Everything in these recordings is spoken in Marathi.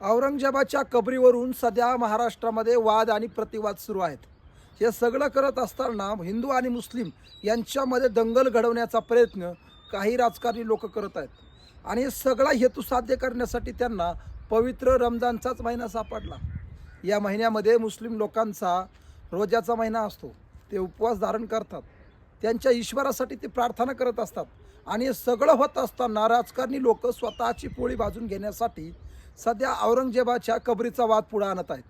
औरंगजेबाच्या कबरीवरून सध्या महाराष्ट्रामध्ये वाद आणि प्रतिवाद सुरू आहेत. हे सगळं करत असताना हिंदू आणि मुस्लिम यांच्यामध्ये दंगल घडवण्याचा प्रयत्न काही राजकारणी लोक करत आहेत. आणि हे सगळा हेतू साध्य करण्यासाठी त्यांना पवित्र रमजानचाच महिना सापडला. या महिन्यामध्ये मुस्लिम लोकांचा रोजाचा महिना असतो. ते उपवास धारण करतात. त्यांच्या ईश्वरासाठी ते प्रार्थना करत असतात. आणि हे सगळं होत असताना राजकारणी लोक स्वतःची पोळी भाजून घेण्यासाठी सध्या औरंगजेबाच्या कबरीचा वाद पुढे आणत आहेत.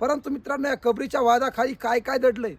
परंतु मित्रांनो या कबरीच्या वादाखाली काय काय दडलंय?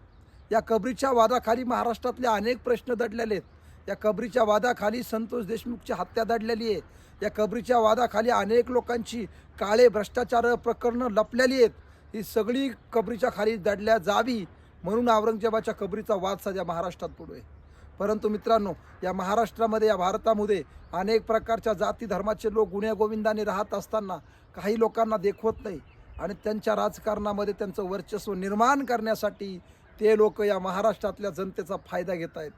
या कबरीच्या वादाखाली महाराष्ट्रातले अनेक प्रश्न दडलेले आहेत. या कबरीच्या वादाखाली संतोष देशमुखची हत्या दडलेली आहे. या कबरीच्या वादाखाली अनेक लोकांची काळे भ्रष्टाचार प्रकरणं लपलेली आहेत. ही सगळी कबरीच्या खाली दडल्या जावी म्हणून औरंगजेबाच्या कबरीचा वाद सध्या महाराष्ट्रात पुढे आहे. परंतु मित्रांनो या महाराष्ट्रामध्ये या भारतामध्ये अनेक प्रकारच्या जाती धर्माचे लोक गुण्यागोविंदाने राहत असताना काही लोकांना देखवत नाही आणि त्यांच्या राजकारणामध्ये त्यांचं वर्चस्व निर्माण करण्यासाठी ते लोक या महाराष्ट्रातल्या जनतेचा फायदा घेत आहेत.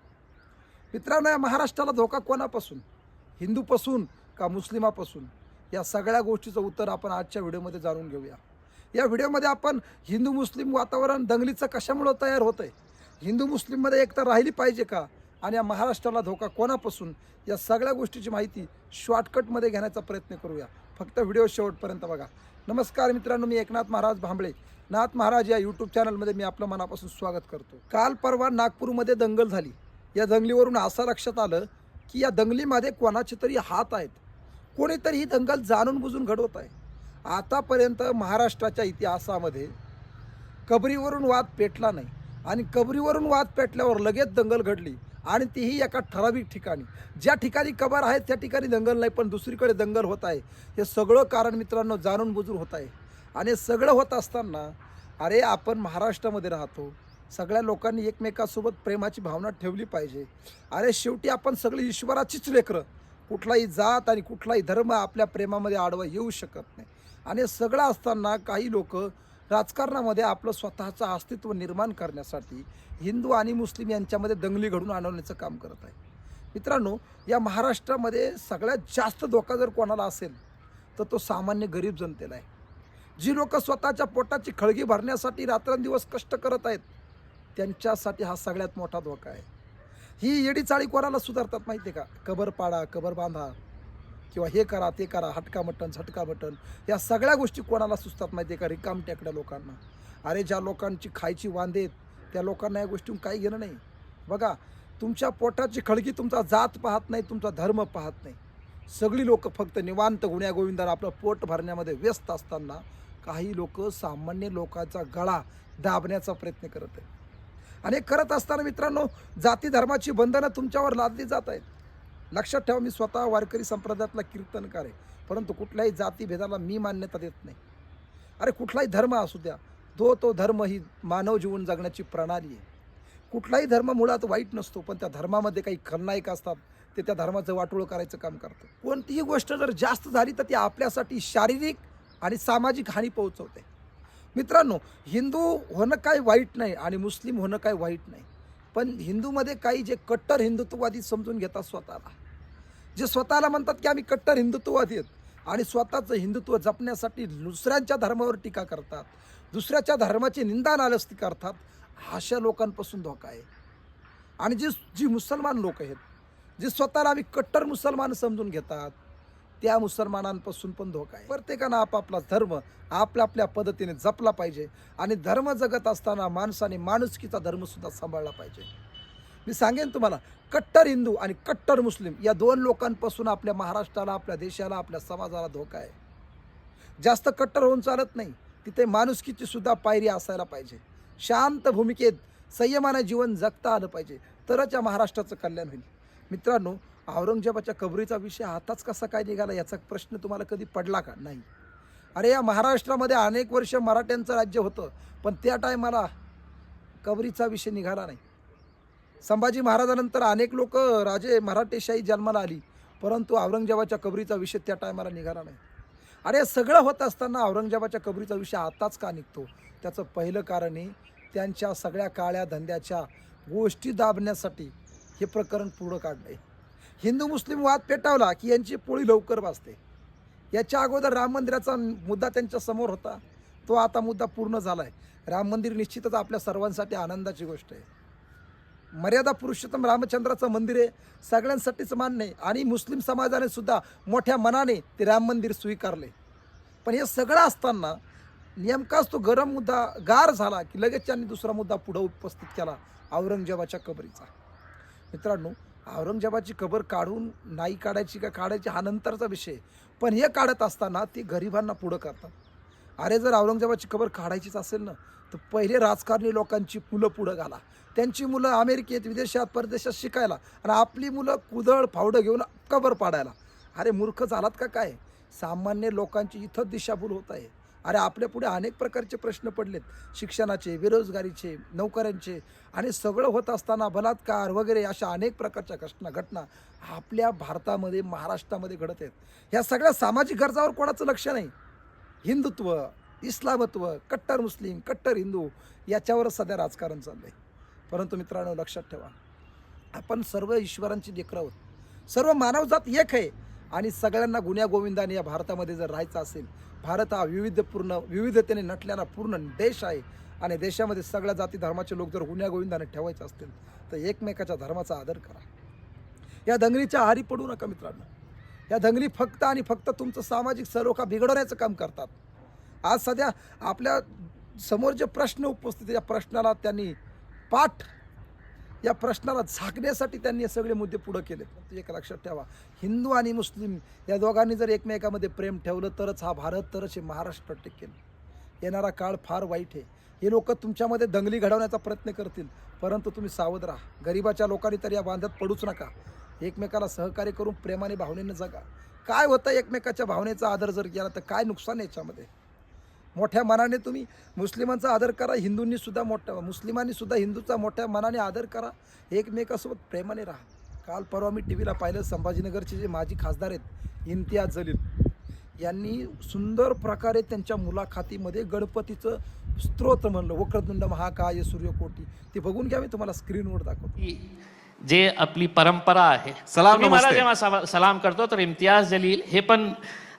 मित्रांनो या महाराष्ट्राला धोका कोणापासून? हिंदूपासून का मुस्लिमापासून? या सगळ्या गोष्टीचं उत्तर आपण आजच्या व्हिडिओमध्ये जाणून घेऊया. या व्हिडिओमध्ये आपण हिंदू मुस्लिम वातावरण दंगलीचं कशामुळं तयार होतं आहे हिंदू मुस्लिममध्ये एकता राहिली पाहिजे का? आणि या महाराष्ट्राला धोका कोणापासून? या सगळ्या गोष्टीची माहिती शॉर्टकटमध्ये घेण्याचा प्रयत्न करूया. फक्त व्हिडिओ शेवटपर्यंत बघा. नमस्कार मित्रांनो मी एकनाथ महाराज भांबळे. नाथ महाराज या यूट्यूब चॅनलमध्ये मी आपलं मनापासून स्वागत करतो. काल परवा नागपूरमध्ये दंगल झाली. या दंगलीवरून असं लक्षात आलं की या दंगलीमध्ये कोणाचे तरी हात आहेत. कोणीतरी ही दंगल जाणून बुजून घडवत आहे. आतापर्यंत महाराष्ट्राच्या इतिहासामध्ये कबरीवरून वाद पेटला नाही. आणि कबरीवरून वाद पेटल्यावर लगेच दंगल घडली. आणि तीही एका ठराविक ठिकाणी. ज्या ठिकाणी कबर आहे त्या ठिकाणी दंगल नाही पण दुसरीकडे दंगल होत आहे. हे सगळं कारण मित्रांनो जाणून बुजून होत आहे. आणि सगळं होत असताना अरे आपण महाराष्ट्रामध्ये राहतो. सगळ्या लोकांनी एकमेकासोबत प्रेमाची भावना ठेवली पाहिजे. अरे शेवटी आपण सगळी ईश्वराचीच लेकरं. कुठलाही जात आणि कुठलाही धर्म आपल्या प्रेमामध्ये आडवा येऊ शकत नाही. आणि सगळं असताना काही लोक राजकारणामध्ये आपलं स्वतःचं अस्तित्व निर्माण करण्यासाठी हिंदू आणि मुस्लिम यांच्यामध्ये दंगली घडून आणवण्याचं काम करत आहे. मित्रांनो या महाराष्ट्रामध्ये सगळ्यात जास्त धोका जर कोणाला असेल तर तो सामान्य गरीब जनतेला आहे. जी लोक स्वतःच्या पोटाची खळगी भरण्यासाठी रात्रंदिवस कष्ट करत आहेत त्यांच्यासाठी हा सगळ्यात मोठा धोका आहे. ही येडी चाळी कोणाला सुधारतात माहिती आहे का? कबर पाडा कबर बांधा. किंवा हे करा ते करा हटका मटन झटका मटन या सगळ्या गोष्टी कोणाला सुचतात माहिती आहे का? रिकाम टेकड्या लोकांना. अरे ज्या लोकांची खायची वांदे आहेत त्या लोकांना या गोष्टी काही घेणं नाही. बघा तुमच्या पोटाची खळगी तुमचा जात पाहत नाही तुमचा धर्म पाहत नाही. सगळी लोक फक्त निवांत गुण्यागोविंदाला आपलं पोट भरण्यामध्ये व्यस्त असताना काही लोक सामान्य लोकांचा गळा दाबण्याचा प्रयत्न करत आहेत. आणि करत असताना मित्रांनो जाती धर्माची बंधनं तुमच्यावर लादली जात आहेत. लक्षात ठेवा मी स्वतः वारकरी संप्रदायातला कीर्तनकार आहे. परंतु कुठल्याही जातीभेदाला मी मान्यता देत नाही. अरे कुठलाही धर्म असू द्या तो तो धर्म ही मानव जीवन जगण्याची प्रणाली आहे. कुठलाही धर्म मुळात वाईट नसतो पण त्या धर्मामध्ये काही खलनायक असतात ते त्या धर्माचं वाटोळं करायचं काम करतं. कोणतीही गोष्ट जर जास्त झाली तर ती आपल्यासाठी शारीरिक आणि सामाजिक हानी पोहोचवते. मित्रांनो हिंदू होणं काय वाईट नाही आणि मुस्लिम होणं काय वाईट नाही. पण हिंदूमध्ये काही जे कट्टर हिंदुत्ववादी समजून घेतात स्वतःला. जे स्वतःला म्हणतात की आम्ही कट्टर हिंदुत्ववादी आहेत. आणि स्वतःचं हिंदुत्व जपण्यासाठी दुसऱ्यांच्या धर्मावर टीका करतात. दुसऱ्याच्या धर्माची निंदा नालस्ती करतात. अशा लोकांपासून धोका आहे. आणि जी जी मुसलमान लोक आहेत जे स्वतःला आम्ही कट्टर मुसलमान समजून घेतात त्या मुसलमानांपासून पण धोका आहे. प्रत्येकानं आपापला धर्म आपल्या आपल्या पद्धतीने जपला पाहिजे. आणि धर्म जगत असताना माणसाने माणुसकीचा धर्मसुद्धा सांभाळला पाहिजे. मी सांगेन तुम्हाला कट्टर हिंदू आणि कट्टर मुस्लिम या दोन लोकांपासून आपल्या महाराष्ट्राला आपल्या देशाला आपल्या समाजाला धोका आहे. जास्त कट्टर होऊन चालत नाही तिथे माणुसकीची सुद्धा पायरी असायला पाहिजे. शांत भूमिकेत संयमाने जीवन जगता आलं पाहिजे तरच या महाराष्ट्राचं कल्याण होईल. मित्रांनो औरंगजेबाच्या कबरीचा विषय आताच कसा काय निघाला याचा प्रश्न तुम्हाला कधी पडला का? नाही. अरे या महाराष्ट्रामध्ये अनेक वर्ष मराठ्यांचं राज्य होतं पण त्या टायमाला कबरीचा विषय निघाला नाही. संभाजी महाराजानंतर अनेक लोक राजे मराठेशाही जन्माला आली. परंतु औरंगजेबाच्या कबरीचा विषय त्या टायमाला निघाला नाही. अरे सगळं होत असताना औरंगजेबाच्या कबरीचा विषय आताच का निघतो? त्याचं पहिलं कारण आहे त्यांच्या सगळ्या काळ्या धंद्याच्या गोष्टी दाबण्यासाठी हे प्रकरण पुढं काढलं आहे हिंदू मुस्लिम वाद पेटावला की यांची पोळी लवकर वाचते याच्या अगोदर राम मंदिराचा मुद्दा त्यांच्यासमोर होता. तो आता मुद्दा पूर्ण झाला आहे राम मंदिर निश्चितच आपल्या सर्वांसाठी आनंदाची गोष्ट आहे. मर्यादा पुरुषोत्तम रामचंद्राचं मंदिर आहे. सगळ्यांसाठीच मान्य आहे आणि मुस्लिम समाजाने सुद्धा मोठ्या मनाने ते राम मंदिर स्वीकारले. पण हे सगळं असताना नेमकाच तो गरम मुद्दा गार झाला की लगेच त्यांनी दुसरा मुद्दा पुढं उपस्थित केला औरंगजेबाच्या कबरीचा. मित्रांनो औरंगजेबाची कबर काढून नाही काढायची का काढायची हा नंतरचा विषय. पण हे काढत असताना ते गरिबांना पुढं करतात. अरे जर औरंगजेबाची खबर काढायचीच असेल ना तर पहिले राजकारणी लोकांची मुलं पुढं घाला. त्यांची मुलं अमेरिकेत विदेशात परदेशात शिकायला आणि आपली मुलं कुदळ फावडं घेऊन कबर पाडायला. अरे मूर्ख झालात का काय? सामान्य लोकांची इथं दिशाभूल होत आहे. अरे आपल्या पुढे अनेक प्रकारचे प्रश्न पडलेत. शिक्षणाचे बेरोजगारीचे नोकऱ्यांचे आणि सगळं होत असताना बलात्कार वगैरे अशा अनेक प्रकारच्या घटना घटना आपल्या भारतामध्ये महाराष्ट्रामध्ये घडत आहेत. ह्या सगळ्या सामाजिक गरजावर कोणाचं लक्ष नाही? हिंदुत्व इस्लामत्व कट्टर मुस्लिम कट्टर हिंदू याच्यावरच सध्या राजकारण चाललं आहे परंतु मित्रांनो लक्षात ठेवा. आपण सर्व ईश्वरांची लेकरं आहोत. सर्व मानवजात एक आहे. आणि सगळ्यांना गुन्ह्या गोविंदाने या भारतामध्ये जर राहायचं असेल भारत हा विविधपूर्ण विविधतेने नटलेला पूर्ण देश आहे. आणि देशामध्ये सगळ्या जाती धर्माचे लोक जर गुन्ह्या गोविंदाने ठेवायचे असतील तर एकमेकाच्या धर्माचा आदर करा. या दंगलीच्या आहारी पडू नका मित्रांनो. या दंगली फक्त आणि फक्त तुमचं सामाजिक सलोखा बिघडवण्याचं काम करतात. आज सध्या आपल्यासमोर जे प्रश्न उपस्थित आहे, या प्रश्नाला त्यांनी पाठ या प्रश्नाला झाकण्यासाठी त्यांनी हे सगळे मुद्दे पुढं केले. एक लक्षात ठेवा हिंदू आणि मुस्लिम या दोघांनी जर एकमेकामध्ये प्रेम ठेवलं तरच हा भारत तरच हे महाराष्ट्र टिकेल येणारा काळ फार वाईट आहे. हे लोक तुमच्यामध्ये दंगली घडवण्याचा प्रयत्न करतील परंतु तुम्ही सावध राहा. गरिबाच्या लोकांनी तर या बांधत पडूच नका. एकमेकाला सहकार्य करून प्रेमाने भावनेनं जगा. काय होतं एकमेकाच्या भावनेचा आदर जर केला तर काय नुकसान आहे याच्यामध्ये? मोठ्या मनाने तुम्ही मुस्लिमांचा आदर करा हिंदूंनी सुद्धा मोठ्या मुस्लिमांनी सुद्धा हिंदूचा मोठ्या मनाने आदर करा एकमेकासोबत प्रेमाने राहा. काल परवा मी टी व्हीला पाहिलं संभाजीनगरचे जे माजी खासदार आहेत इम्तियाज जलील यांनी सुंदर प्रकारे त्यांच्या मुलाखतीमध्ये गणपतीचं स्तोत्र म्हणलं वक्रतुंड महाकाय सूर्यकोटी. ते बघून घ्या मी तुम्हाला स्क्रीनवर दाखवतो. जे आपली परंपरा आहे. सलाम, मला नमस्ते. जेव्हा सलाम करतो तर इम्तियाज जलील हे पण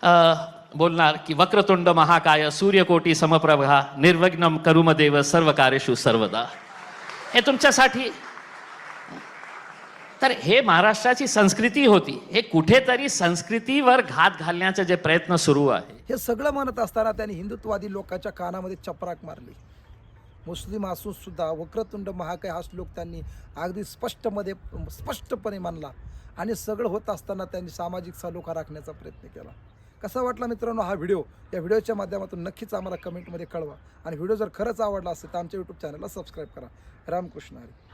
अ, बोलणार की वक्रतुंड महाकाय सूर्यकोटी समप्रभा निर्विघ्नम करुमदेव सर्व कार्यशु सर्वदा. हे तुमच्यासाठी. तर हे महाराष्ट्राची संस्कृती होती. हे कुठेतरी संस्कृतीवर घात घालण्याचे जे प्रयत्न सुरू आहे. हे सगळं म्हणत असताना त्यांनी हिंदुत्ववादी लोकांच्या कानामध्ये चपराक मारली. मुस्लिम असूनसुद्धा वक्रतुंड महाकाय हा श्लोक त्यांनी अगदी स्पष्टमध्ये स्पष्टपणे मानला. आणि सगळं होत असताना त्यांनी सामाजिक सलोखा राखण्याचा प्रयत्न केला. कसा वाटला मित्रांनो हा व्हिडिओ? या व्हिडिओच्या माध्यमातून नक्कीच आम्हाला कमेंटमध्ये कळवा. आणि व्हिडिओ जर खरंच आवडला असेल तर आमच्या यूट्यूब चॅनलला सबस्क्राईब करा. रामकृष्ण हरी.